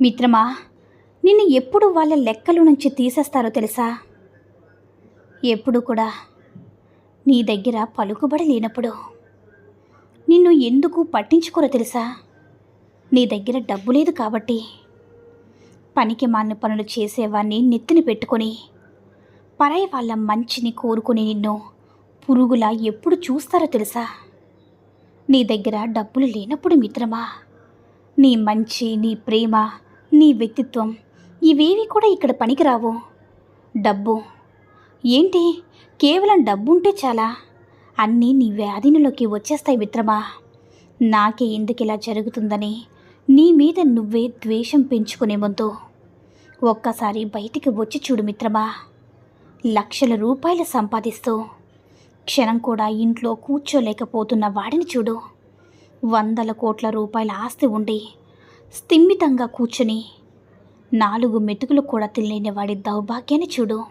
మిత్రమా నిన్ను ఎప్పుడు వాళ్ళ లెక్కల నుంచి తీసేస్తారో తెలుసా? ఎప్పుడు కూడా నీ దగ్గర పలుకుబడి లేనప్పుడు నిన్ను ఎందుకు పట్టించుకోరో తెలుసా? నీ దగ్గర డబ్బు లేదు కాబట్టి పనికి మాలిన పనులు చేసేవాడిని నెత్తిని పెట్టుకొని పరాయి వాళ్ళ మంచిని కోరుకుని నిన్ను పురుగులా ఎప్పుడు చూస్తారో తెలుసా? నీ దగ్గర డబ్బులు లేనప్పుడు మిత్రమా నీ మంచి నీ ప్రేమ నీ వ్యక్తిత్వం. ఇవేవి కూడా ఇక్కడ పనికిరావు. డబ్బు. ఏంటి? కేవలం డబ్బు ఉంటే చాలా. అన్నీ నీ వ్యాధినిలోకి వచ్చేస్తాయి మిత్రమా? నాకే ఎందుకు ఇలా జరుగుతుందని నీ మీద నువ్వే ద్వేషం పెంచుకునే ముందు. ఒక్కసారి బయటికి వచ్చి చూడు మిత్రమా. లక్షల రూపాయలు సంపాదిస్తూ క్షణం కూడా ఇంట్లో కూర్చోలేకపోతున్న వాడిని చూడు. వందల కోట్ల రూపాయల ఆస్తి ఉండి స్థిమితంగా కూర్చుని. నాలుగు మెతుకులు కూడా తినలేని వాడి దౌర్భాగ్యాన్ని చూడు.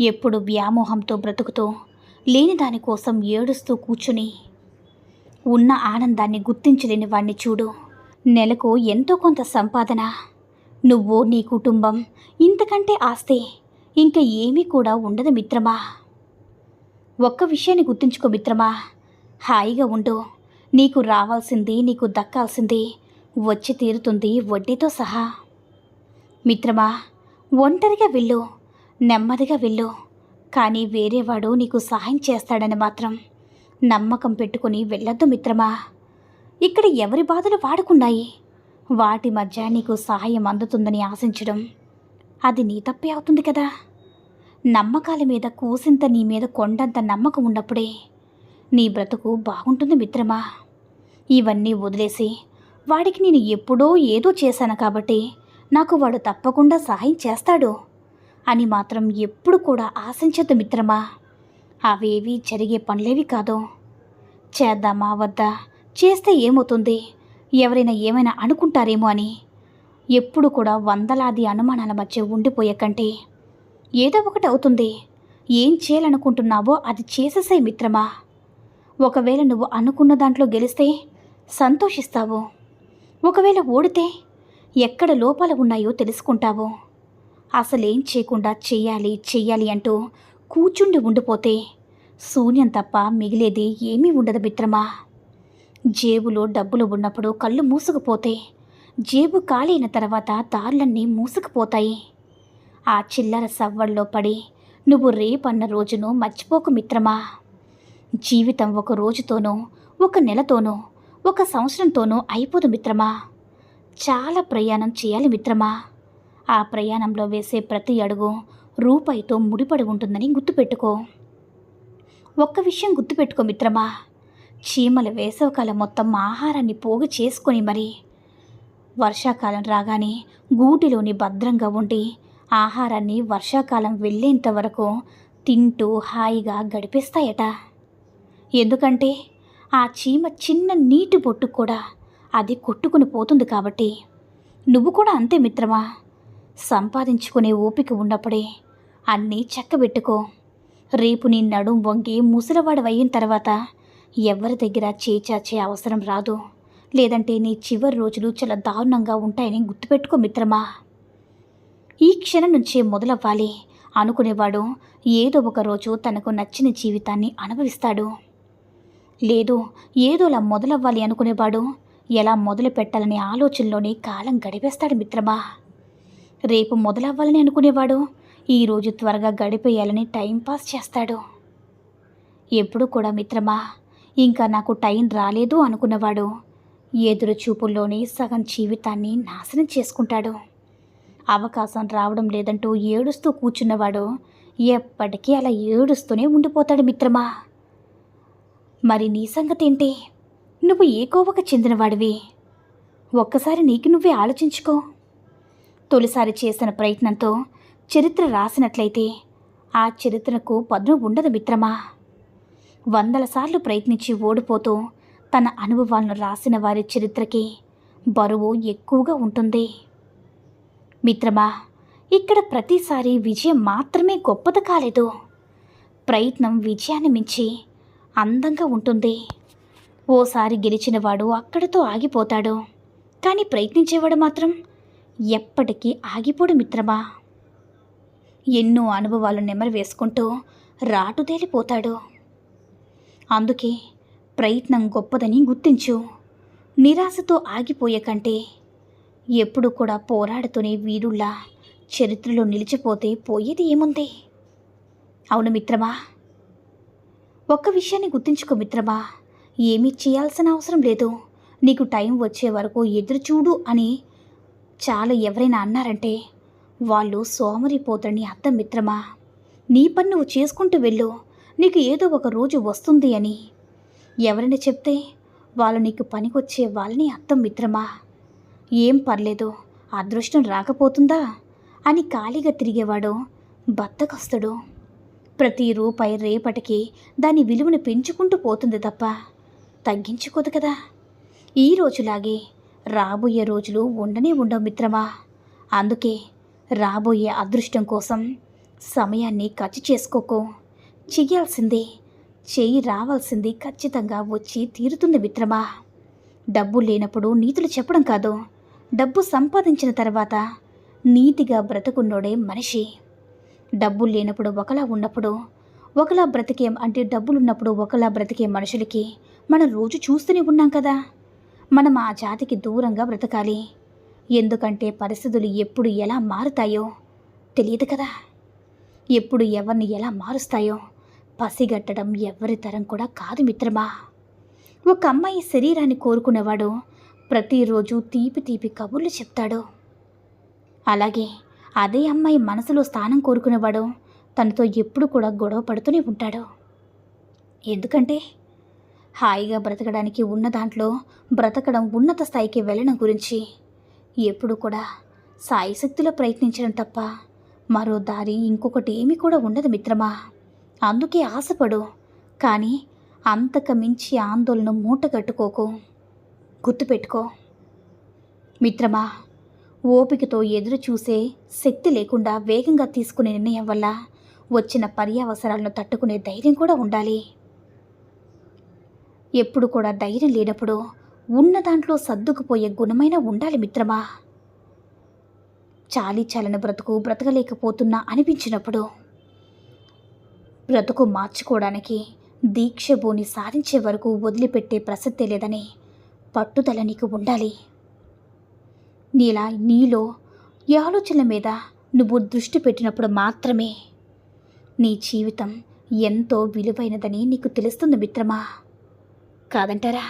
ఎప్పుడు వ్యామోహంతో బ్రతుకుతూ లేని దానికోసం ఏడుస్తూ కూర్చుని. ఉన్న ఆనందాన్ని గుర్తించలేని వాడిని చూడు. నెలకు ఎంతో కొంత సంపాదన. నువ్వు నీ కుటుంబం ఇంతకంటే ఆస్తి ఇంకా ఏమీ కూడా ఉండదు మిత్రమా? ఒక్క విషయాన్ని గుర్తుంచుకో మిత్రమా. హాయిగా ఉండు. నీకు రావాల్సింది నీకు దక్కాల్సింది వచ్చి తీరుతుంది వడ్డీతో సహా. మిత్రమా ఒంటరిగా వెళ్ళు నెమ్మదిగా వెళ్ళు. కానీ వేరేవాడు నీకు సహాయం చేస్తాడని మాత్రం నమ్మకం పెట్టుకుని వెళ్ళొద్దు మిత్రమా. ఇక్కడ ఎవరి బాధలు వాడుకున్నాయి? వాటి మధ్య నీకు సహాయం అందుతుందని ఆశించడం అది నీ తప్పే అవుతుంది కదా. నమ్మకాల మీద కూసింత నీ మీద కొండంత నమ్మకం ఉన్నప్పుడే నీ బ్రతుకు బాగుంటుంది మిత్రమా. ఇవన్నీ వదిలేసి వాడికి నేను ఎప్పుడో ఏదో చేశాను కాబట్టి నాకు వాడు తప్పకుండా సహాయం చేస్తాడు అని మాత్రం ఎప్పుడు కూడా ఆశించద్దు మిత్రమా. అవేవి జరిగే పనులేవి కాదు. చేద్దామా వద్దా? చేస్తే ఏమవుతుంది? ఎవరైనా ఏమైనా అనుకుంటారేమో అని. ఎప్పుడు కూడా వందలాది అనుమానాల మధ్య ఉండిపోయేకంటే ఏదో ఒకటి అవుతుంది. ఏం చేయాలనుకుంటున్నావో అది చేసేసాయి మిత్రమా. ఒకవేళ నువ్వు అనుకున్న దాంట్లో గెలిస్తే సంతోషిస్తావు. ఒకవేళ ఓడితే ఎక్కడ లోపాలు ఉన్నాయో తెలుసుకుంటావు. అసలేం చేయకుండా చెయ్యాలి చెయ్యాలి అంటూ కూర్చుండి ఉండిపోతే శూన్యం తప్ప మిగిలేది ఏమీ ఉండదు మిత్రమా. జేబులో డబ్బులు ఉన్నప్పుడు కళ్ళు మూసుకుపోతే జేబు ఖాళీ అయిన తర్వాత దారులన్నీ మూసుకుపోతాయి. ఆ చిల్లర సవ్వల్లో పడి నువ్వు రేపన్న రోజును మర్చిపోకు మిత్రమా. జీవితం ఒక రోజుతోనో ఒక నెలతోనో ఒక సంవత్సరంతోనూ అయిపోదు మిత్రమా? చాలా ప్రయాణం చేయాలి మిత్రమా? ఆ ప్రయాణంలో వేసే ప్రతి అడుగు రూపాయితో ముడిపడి ఉంటుందని గుర్తుపెట్టుకో. ఒక్క విషయం గుర్తుపెట్టుకో మిత్రమా. చీమల వేసవకాలం మొత్తం ఆహారాన్ని పోగు చేసుకొని మరి. వర్షాకాలం రాగానే గూటిలోని భద్రంగా ఉండి ఆహారాన్ని వర్షాకాలం వెళ్ళేంత వరకు తింటూ హాయిగా గడిపేస్తాయట. ఎందుకంటే ఆ చీమ చిన్న నీటి బొట్టు కూడా అది కొట్టుకుని పోతుంది కాబట్టి. నువ్వు కూడా అంతే మిత్రమా? సంపాదించుకునే ఓపిక ఉన్నప్పుడే అన్నీ చక్కబెట్టుకో. రేపు నీ నడుం వంగి ముసలివాడవయిన తర్వాత ఎవరి దగ్గర చేచాచే అవసరం రాదు. లేదంటే నీ చివరి రోజులు చాలా దారుణంగా ఉంటాయని గుర్తుపెట్టుకో మిత్రమా? ఈ క్షణం నుంచే మొదలవ్వాలి. అనుకునేవాడు ఏదో ఒక రోజు తనకు నచ్చిన జీవితాన్ని అనుభవిస్తాడు. లేదు ఏదోలా మొదలవ్వాలి అనుకునేవాడు. ఎలా మొదలు పెట్టాలనే ఆలోచనలోనే కాలం గడిపేస్తాడు మిత్రమా? రేపు మొదలవ్వాలని అనుకునేవాడు ఈరోజు త్వరగా గడిపేయాలని టైంపాస్ చేస్తాడు. ఎప్పుడు కూడా మిత్రమా ఇంకా నాకు టైం రాలేదు అనుకున్నవాడు ఎదురు చూపుల్లోనే సగం జీవితాన్ని నాశనం చేసుకుంటాడు. అవకాశం రావడం లేదంటూ ఏడుస్తూ కూర్చున్నవాడు ఎప్పటికీ అలా ఏడుస్తూనే ఉండిపోతాడు మిత్రమా. మరి నీ సంగతేంటి? నువ్వు ఏ కోవకు చెందినవాడివి? ఒక్కసారి నీకు నువ్వే ఆలోచించుకో. తొలిసారి చేసిన ప్రయత్నంతో చరిత్ర రాసినట్లయితే ఆ చరిత్రకు పదును ఉండదు మిత్రమా. వందల సార్లు ప్రయత్నించి ఓడిపోతూ తన అనుభవాలను రాసిన వారి చరిత్రకి బరువు ఎక్కువగా ఉంటుంది. మిత్రమా ఇక్కడ ప్రతిసారి విజయం మాత్రమే గొప్పది కాలేదు. ప్రయత్నం విజయాన్ని మించి అందంగా ఉంటుంది. ఓసారి గెలిచినవాడు అక్కడితో ఆగిపోతాడు. కానీ ప్రయత్నించేవాడు మాత్రం ఎప్పటికీ ఆగిపోడు మిత్రమా? ఎన్నో అనుభవాలు నెమరు వేసుకుంటూ రాటుదేలిపోతాడు అందుకే ప్రయత్నం గొప్పదని గుర్తించు. నిరాశతో ఆగిపోయే కంటే ఎప్పుడు కూడా పోరాడుతూనే వీరుళ్ళ చరిత్రలో నిలిచిపోతే పోయేది ఏముంది? అవును మిత్రమా? ఒక్క విషయాన్ని గుర్తుంచుకో మిత్రమా. ఏమీ చేయాల్సిన అవసరం లేదు. నీకు టైం వచ్చే వరకు ఎదురు చూడు అని చాలా ఎవరైనా అన్నారంటే వాళ్ళు సోమరిపోతారని అర్థం మిత్రమా. నీ పని నువ్వు చేసుకుంటూ వెళ్ళు. నీకు ఏదో ఒక రోజు వస్తుంది అని. ఎవరైనా చెప్తే వాళ్ళు నీకు పనికొచ్చే వాళ్ళని అర్థం మిత్రమా. ఏం పర్లేదు. అదృష్టం రాకపోతుందా అని ఖాళీగా తిరిగేవాడు బద్దకొస్తాడు. ప్రతి రూపాయి రేపటికి దాని విలువను పెంచుకుంటూ పోతుంది తప్ప తగ్గించుకోదు కదా. ఈ రోజులాగే రాబోయే రోజులు ఉండనే ఉండవు మిత్రమా. అందుకే రాబోయే అదృష్టం కోసం సమయాన్ని ఖర్చు చేసుకోకు. చెయ్యాల్సింది చేయి రావాల్సింది ఖచ్చితంగా వచ్చి తీరుతుంది మిత్రమా. డబ్బు లేనప్పుడు నీతులు చెప్పడం కాదు డబ్బు సంపాదించిన తర్వాత నీతిగా బ్రతుకున్నోడే మనిషి. డబ్బులు లేనప్పుడు ఒకలా ఉన్నప్పుడు ఒకలా బ్రతికే అంటే డబ్బులున్నప్పుడు ఒకలా బ్రతికే మనుషులకి మనం రోజు చూస్తూనే ఉన్నాం కదా. మనం ఆ జాతికి దూరంగా బ్రతకాలి. ఎందుకంటే పరిస్థితులు ఎప్పుడు ఎలా మారుతాయో తెలియదు కదా. ఎప్పుడు ఎవరిని ఎలా మారుస్తాయో పసిగట్టడం ఎవరి తరం కూడా కాదు మిత్రమా. ఒక అమ్మాయి శరీరాన్ని కోరుకునేవాడు ప్రతిరోజు తీపి తీపి కబుర్లు చెప్తాడు. అలాగే అదే అమ్మాయి మనసులో స్థానం కోరుకునేవాడు. తనతో ఎప్పుడు కూడా గొడవ పడుతూనే ఉంటాడు. ఎందుకంటే హాయిగా బ్రతకడానికి ఉన్న దాంట్లో బ్రతకడం ఉన్నత స్థాయికి వెళ్ళడం గురించి ఎప్పుడు కూడా సాయిశక్తిలో ప్రయత్నించడం తప్ప మరో దారి ఇంకొకటి ఏమీ కూడా ఉండదు మిత్రమా. అందుకే ఆశపడు. కానీ అంతకు మించి ఆందోళన మూట కట్టుకోకు. గుర్తుపెట్టుకో. మిత్రమా ఓపికతో ఎదురు చూసే శక్తి లేకుండా వేగంగా తీసుకునే నిర్ణయం వల్ల వచ్చిన పర్యావసరాలను తట్టుకునే ధైర్యం కూడా ఉండాలి. ఎప్పుడు కూడా ధైర్యం లేనప్పుడు ఉన్న దాంట్లో సర్దుకుపోయే గుణమైన ఉండాలి మిత్రమా? చాలి చాలని బ్రతుకు బ్రతకలేకపోతున్నా అనిపించినప్పుడు బ్రతుకు మార్చుకోవడానికి దీక్ష భూని సాధించే వరకు వదిలిపెట్టే ప్రసక్తే లేదని పట్టుదల నీకు ఉండాలి. నీలా నీలో ఈ ఆలోచనల మీద నువ్వు దృష్టి పెట్టినప్పుడు మాత్రమే నీ జీవితం ఎంతో విలువైనదని నీకు తెలుస్తుంది మిత్రమా? కాదంటారా?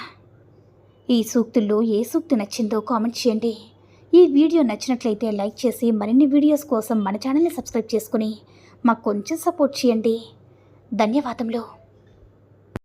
ఈ సూక్తుల్లో ఏ సూక్తి నచ్చిందో కామెంట్ చేయండి. ఈ వీడియో నచ్చినట్లయితే లైక్ చేసి మరిన్ని వీడియోస్ కోసం మన ఛానల్ని సబ్స్క్రైబ్ చేసుకుని మాకు కొంచెం సపోర్ట్ చేయండి. ధన్యవాదములు.